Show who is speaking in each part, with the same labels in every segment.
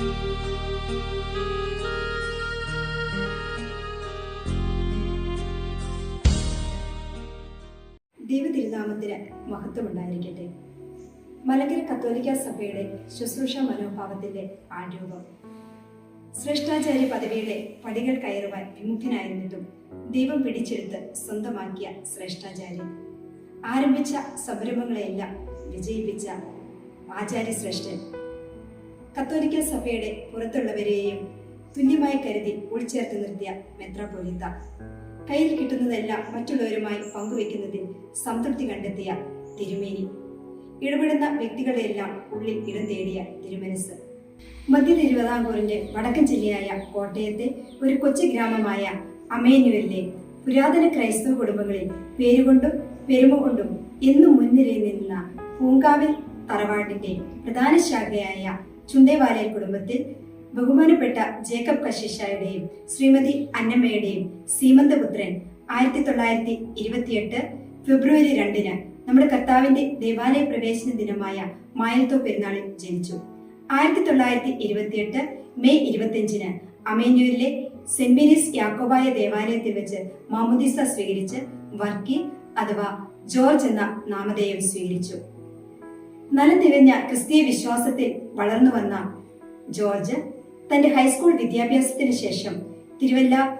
Speaker 1: ദൈവതിരുനാമത്തിന് മഹത്വമുണ്ടായിരിക്കട്ടെ. മലങ്കര കത്തോലിക്ക സഭയുടെ ശുശ്രൂഷ മനോഭാവത്തിന്റെ ആരൂപം. ശ്രേഷ്ഠാചാര്യ പദവിയുടെ പടികൾ കയറുവാൻ വിമുഖനായിരുന്നിട്ടും ദൈവം പിടിച്ചെടുത്ത് സ്വന്തമാക്കിയ ശ്രേഷ്ഠാചാര്യൻ ആരംഭിച്ച സംരംഭങ്ങളെയെല്ലാം വിജയിപ്പിച്ച ആചാര്യശ്രേഷ്ഠൻ കത്തോലിക്ക സഭയുടെ പുറത്തുള്ളവരെയും തുല്യമായി കരുതി ഉൾച്ചേർത്ത് നിർത്തിയ മെത്രാപൊലിത്ത കയ്യിൽ കിട്ടുന്നതെല്ലാം മറ്റുള്ളവരുമായി പങ്കുവെക്കുന്നതിൽ സംതൃപ്തി കണ്ടെത്തിയ തിരുമേനി. ഇടപെടുന്ന വ്യക്തികളെല്ലാം ഉള്ളിൽ ഇടം തേടിയ തിരുമനസ്. മധ്യ തിരുവിതാംകൂറിന്റെ വടക്കൻ ജില്ലയായ കോട്ടയത്തെ ഒരു കൊച്ചു ഗ്രാമമായ അമേന്യൂരിലെ പുരാതന ക്രൈസ്തവ കുടുംബങ്ങളിൽ പേരുകൊണ്ടും പെരുമ കൊണ്ടും എന്നും മുൻനിരയിൽ നിന്ന പൂങ്കാവിൽ തറവാടിന്റെ പ്രധാന ശാഖയായ ചുണ്ടേവാലയൽ കുടുംബത്തിൽ ബഹുമാനപ്പെട്ട ജേക്കബ് കശിഷായുടെയും ശ്രീമതി അന്നമ്മയുടെയും സീമന്തപുത്രൻ ആയിരത്തി തൊള്ളായിരത്തി ഇരുപത്തിയെട്ട് ഫെബ്രുവരി രണ്ടിന് നമ്മുടെ കർത്താവിന്റെ ദേവാലയ പ്രവേശന ദിനമായ മായൽത്തോ പെരുന്നാളിൽ ജനിച്ചു. ആയിരത്തി തൊള്ളായിരത്തി ഇരുപത്തിയെട്ട് മെയ് ഇരുപത്തിയഞ്ചിന് അമേന്യൂരിലെ സെന്റ് മേരീസ് യാക്കോബായ ദേവാലയത്തിൽ വെച്ച് മാമുദീസ സ്വീകരിച്ച് വർക്കി അഥവാ ജോർജ് എന്ന നാമധേയം സ്വീകരിച്ചു. നലം തികഞ്ഞ ക്രിസ്തീയ വിശ്വാസത്തിൽ വളർന്നു വന്ന ജോർജ് തന്റെ ഹൈസ്കൂൾ വിദ്യാഭ്യാസത്തിന് ശേഷം തിരുവല്ല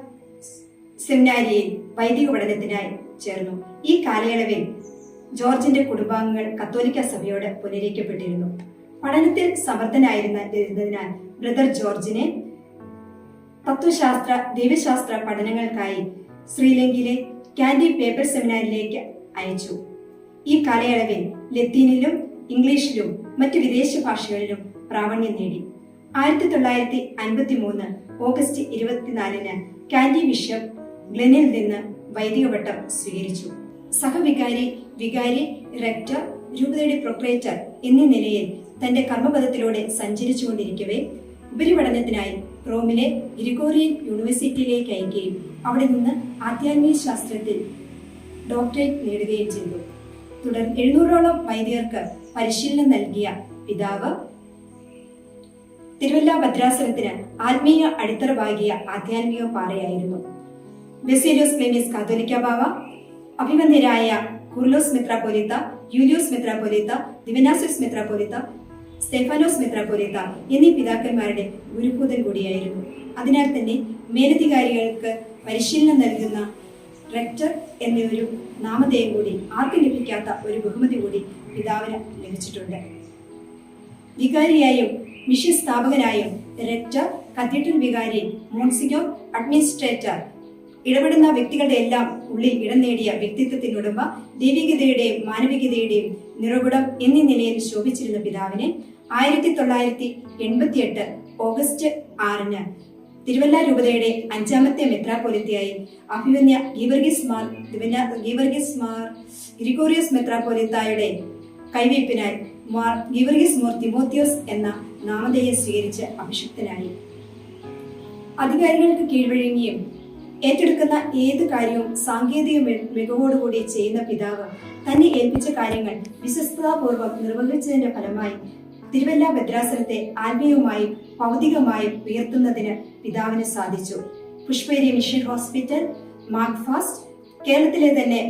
Speaker 1: സെമിനാരിയിൽ വൈദിക പഠനത്തിനായി ചേർന്നു. ഈ കാലയളവിൽ ജോർജിന്റെ കുടുംബാംഗങ്ങൾ കത്തോലിക്ക സഭയോട് പുനരീക്കപ്പെട്ടിരുന്നു പഠനത്തിൽ സമർത്ഥനായിരുന്നതിനാൽ ബ്രദർ ജോർജിനെ തത്വശാസ്ത്ര ദൈവശാസ്ത്ര പഠനങ്ങൾക്കായി ശ്രീലങ്കയിലെ കാൻഡി പേപ്പർ സെമിനാരിലേക്ക് അയച്ചു. ഈ കാലയളവിൽ ലത്തീനിലും ഇംഗ്ലീഷിലും മറ്റ് വിദേശ ഭാഷകളിലും പ്രാവണ്യം നേടി. ആയിരത്തി തൊള്ളായിരത്തി അൻപത്തി മൂന്ന് ഓഗസ്റ്റ് ഇരുപത്തിനാലിന് കാൻഡി ബിഷപ്പ് ഗ്ലെനിൽ നിന്ന് വൈദിക വട്ടം സ്വീകരിച്ചു. സഹവികാരി വികാരി റെക്ടർ രൂപതയുടെ പ്രൊപ്പറേറ്റർ എന്നീ നിലയിൽ തന്റെ കർമ്മപഥത്തിലൂടെ സഞ്ചരിച്ചുകൊണ്ടിരിക്കവേ ഉപരിപഠനത്തിനായി റോമിലെ ഗ്രിഗോറിയൻ യൂണിവേഴ്സിറ്റിയിലേക്ക് അയക്കുകയും അവിടെ നിന്ന് ആധ്യാത്മിക ശാസ്ത്രത്തിൽ ഡോക്ടറേറ്റ് നേടുകയും ചെയ്തു. തുടർന്ന് എഴുന്നൂറോളം വൈദികർക്ക് പരിശീലനം നൽകിയ പിതാവ്. തിരുവല്ല ഭദ്രാസനത്തിന് ആത്മീയ അടിത്തറ പാകിയ ആധ്യാത്മിക പാറയായിരുന്നു. ബെസേലിയോസ് ക്ലേമിസ് കാതോലിക്ക ബാവ അഭിമന്യരായ കുർലോസ് മെത്രാപോലിത്ത യൂലിയോസ് മെത്രാപോലിത്ത ദിവനാസിസ് മെത്രാപോലിത്ത സ്റ്റെഫാനോസ് മെത്രാപോലിത്ത എന്നീ പിതാക്കന്മാരുടെ ഗുരുഭൂതൻ കൂടിയായിരുന്നു. അതിനാൽ തന്നെ മേലധികാരികൾക്ക് പരിശീലനം നൽകുന്ന റെക്ടർ എന്നൊരു നാമധേയം കൂടി ആർക്കും ലഭിക്കാത്ത ഒരു ബഹുമതി കൂടി പിതാവിന് ലഭിച്ചിട്ടുണ്ട്. വികാരിയായും മിഷൻ സ്ഥാപകനായും റെക്ടർ കത്തീഡ്രൽ വികാരി മോൺസിഗോ അഡ്മിനിസ്ട്രേറ്റർ ഇടപെടുന്ന വ്യക്തികളുടെ എല്ലാം ഉള്ളിൽ ഇടം നേടിയ വ്യക്തിത്വത്തിനുടമ ദൈവികതയുടെയും മാനവികതയുടെയും നിറകുടം എന്നീ നിലയിൽ ശോഭിച്ചിരുന്ന പിതാവിനെ ആയിരത്തി തൊള്ളായിരത്തി എൺപത്തിയെട്ട് ഓഗസ്റ്റ് ആറിന് തിരുവല്ല രൂപതയുടെ അഞ്ചാമത്തെ മെത്രാപോലിത്തയായി അഭിമന്യ ഗീവർഗീസ് മാർ ഗീവർഗീസ് മാർ ഗ്രിഗോറിയസ് മെത്രാപോലിത്തായുടെ കൈവയ്പിനായി മാർ ഗീവർഗീസ് മോർ തിമോത്തിയോസ് എന്ന നാമധേയം സ്വീകരിച്ച് അഭിഷിക്തനായി. അധികാരികൾക്ക് കീഴ്വഴങ്ങിയും ഏറ്റെടുക്കുന്ന ഏത് കാര്യവും സാങ്കേതിക മികവോടുകൂടി ചെയ്യുന്ന പിതാവ് തന്നെ ഏൽപ്പിച്ച കാര്യങ്ങൾ വിശ്വസ്തതാപൂർവം നിർവഹിച്ചതിന്റെ ഫലമായി തിരുവല്ല ഭദ്രാസനത്തെ ആത്മീയവുമായും ഭൗതികമായും ഉയർത്തുന്നതിന് പിതാവിന് സാധിച്ചു. പുഷ്പേരി മിഷൻ ഹോസ്പിറ്റൽ മാക്ഫാസ്റ്റ് കേരളത്തിലെ തന്നെ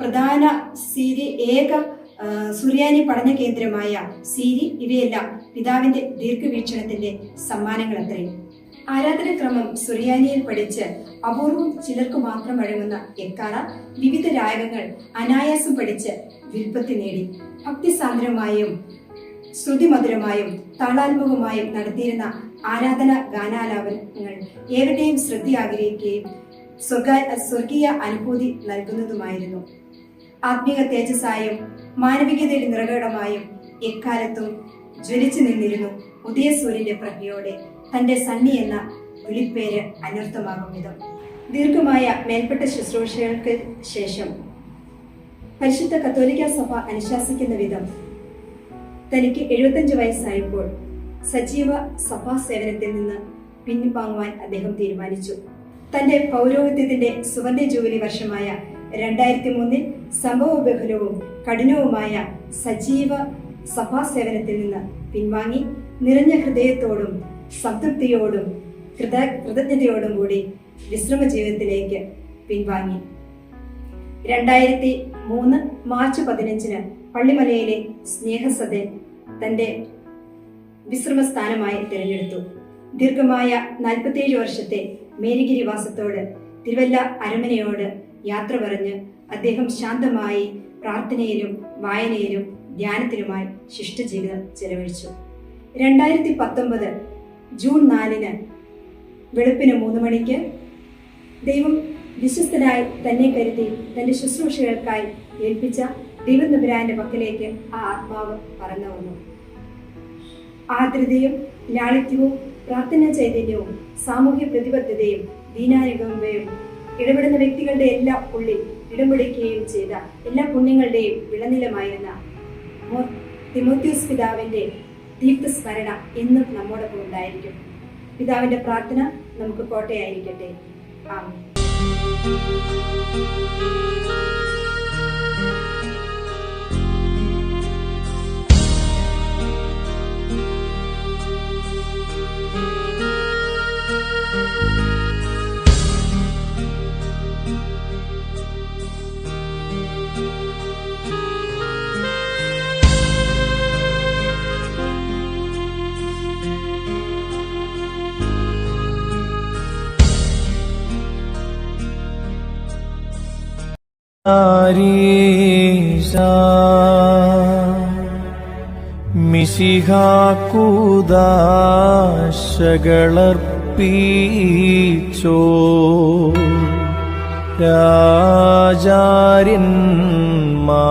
Speaker 1: പ്രധാന സീരി ഏക സുറിയാനി പഠന കേന്ദ്രമായ സീരി ഇവയെല്ലാം പിതാവിന്റെ ദീർഘവീക്ഷണത്തിന്റെ സമ്മാനങ്ങൾ അത്രയും ആരാധനക്രമം സുറിയാനിയിൽ പഠിച്ച് അപൂർവം ചിലർക്ക് മാത്രം വഴങ്ങുന്ന എക്കാറ വിവിധ രാഗങ്ങൾ അനായാസം പഠിച്ച് വിൽപ്പത്തി നേടി. ഭക്തിസാന്ദ്രമായും ശ്രുതിമധുരമായും താളാത്മകമായും നടത്തിയിരുന്ന ആരാധന ഗാനാലാപനങ്ങൾ ഏവരുടെയും ശ്രദ്ധ ആഗ്രഹിക്കുകയും സ്വർഗ- സ്വർഗീയ അനുഭൂതി നൽകുന്നതുമായിരുന്നു. ആത്മീക തേജസ്സായും മാനവികതയുടെ നിറകടമായും എക്കാലത്തും ജ്വലിച്ചു നിന്നിരുന്നു ഉദയസൂര്യന്റെ പ്രഭയോടെ തന്റെ സണ്ണി എന്ന വിളിപ്പേര് അനർത്ഥമാകും വിധം. ദീർഘമായ മേൽപ്പെട്ട ശുശ്രൂഷകൾക്ക് ശേഷം പരിശുദ്ധ കത്തോലിക്ക സഭ അനുശാസിക്കുന്ന വിധം തനിക്ക് എഴുപത്തഞ്ച് വയസ്സായപ്പോൾ സജീവ സഭാ സേവനത്തിൽ നിന്ന് പിൻവാങ്ങുവാൻ അദ്ദേഹം തീരുമാനിച്ചു. തന്റെ പൗരോഹിത്യത്തിന്റെ സുവർണ ജൂബിലി വർഷമായ രണ്ടായിരത്തി മൂന്നിൽ സംഭവബഹുലവും കഠിനവുമായ സജീവ സഭാ സേവനത്തിൽ നിന്ന് പിൻവാങ്ങി നിറഞ്ഞ ഹൃദയത്തോടും സംതൃപ്തിയോടും കൃത കൃതജ്ഞതയോടും കൂടി വിശ്രമ ജീവിതത്തിലേക്ക് പിൻവാങ്ങി. രണ്ടായിരത്തി മൂന്ന് മാർച്ച് പതിനഞ്ചിന് പള്ളിമലയിലെ സ്നേഹസദൻ തന്റെ വിശ്രമ സ്ഥാനമായി തിരഞ്ഞെടുത്തു. ദീർഘമായ നാൽപ്പത്തിയേഴ് വർഷത്തെ മേരിഗിരി വാസത്തോട് തിരുവല്ല അരമനയോട് യാത്ര പറഞ്ഞ് അദ്ദേഹം ശാന്തമായി പ്രാർത്ഥനയിലും വായനയിലും ധ്യാനത്തിലുമായി ശിഷ്ടജീവിതം ചെലവഴിച്ചു. രണ്ടായിരത്തി പത്തൊമ്പത് ജൂൺ നാലിന് വെളുപ്പിന് മൂന്ന് മണിക്ക് ദൈവം വിശ്വസ്തനായി തന്നെ കരുതി തന്റെ ശുശ്രൂഷകൾക്കായി ഏൽപ്പിച്ച ദൈവം നബുരാന്റെ പക്കലേക്ക് ആ ആത്മാവ് പറന്നു വന്നു. ആർദ്രതയും ലാളിത്യവും പ്രാർത്ഥനാ ചൈതന്യവും സാമൂഹ്യ പ്രതിബദ്ധതയും ദീനാനുഗമയും ഇടപെടുന്ന വ്യക്തികളുടെ എല്ലാ ഉള്ളിൽ ഇടംപിടിക്കുകയും ചെയ്ത എല്ലാ പുണ്യങ്ങളുടെയും വിളനിലമായിരുന്ന തിമോത്യൂസ് പിതാവിന്റെ ദീപ്തസ്മരണ എന്നും നമ്മോടൊപ്പം ഉണ്ടായിരിക്കും. പിതാവിന്റെ പ്രാർത്ഥന നമുക്ക് കോട്ടയായിരിക്കട്ടെ. ആമേൻ.
Speaker 2: മിശിഹാക്കൂദാശകളർപ്പീച്ചോ രാജാര്യന്മാ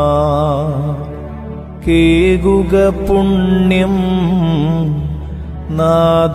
Speaker 2: കേകുക പുണ്യം നാഥാസ്തോത്രം.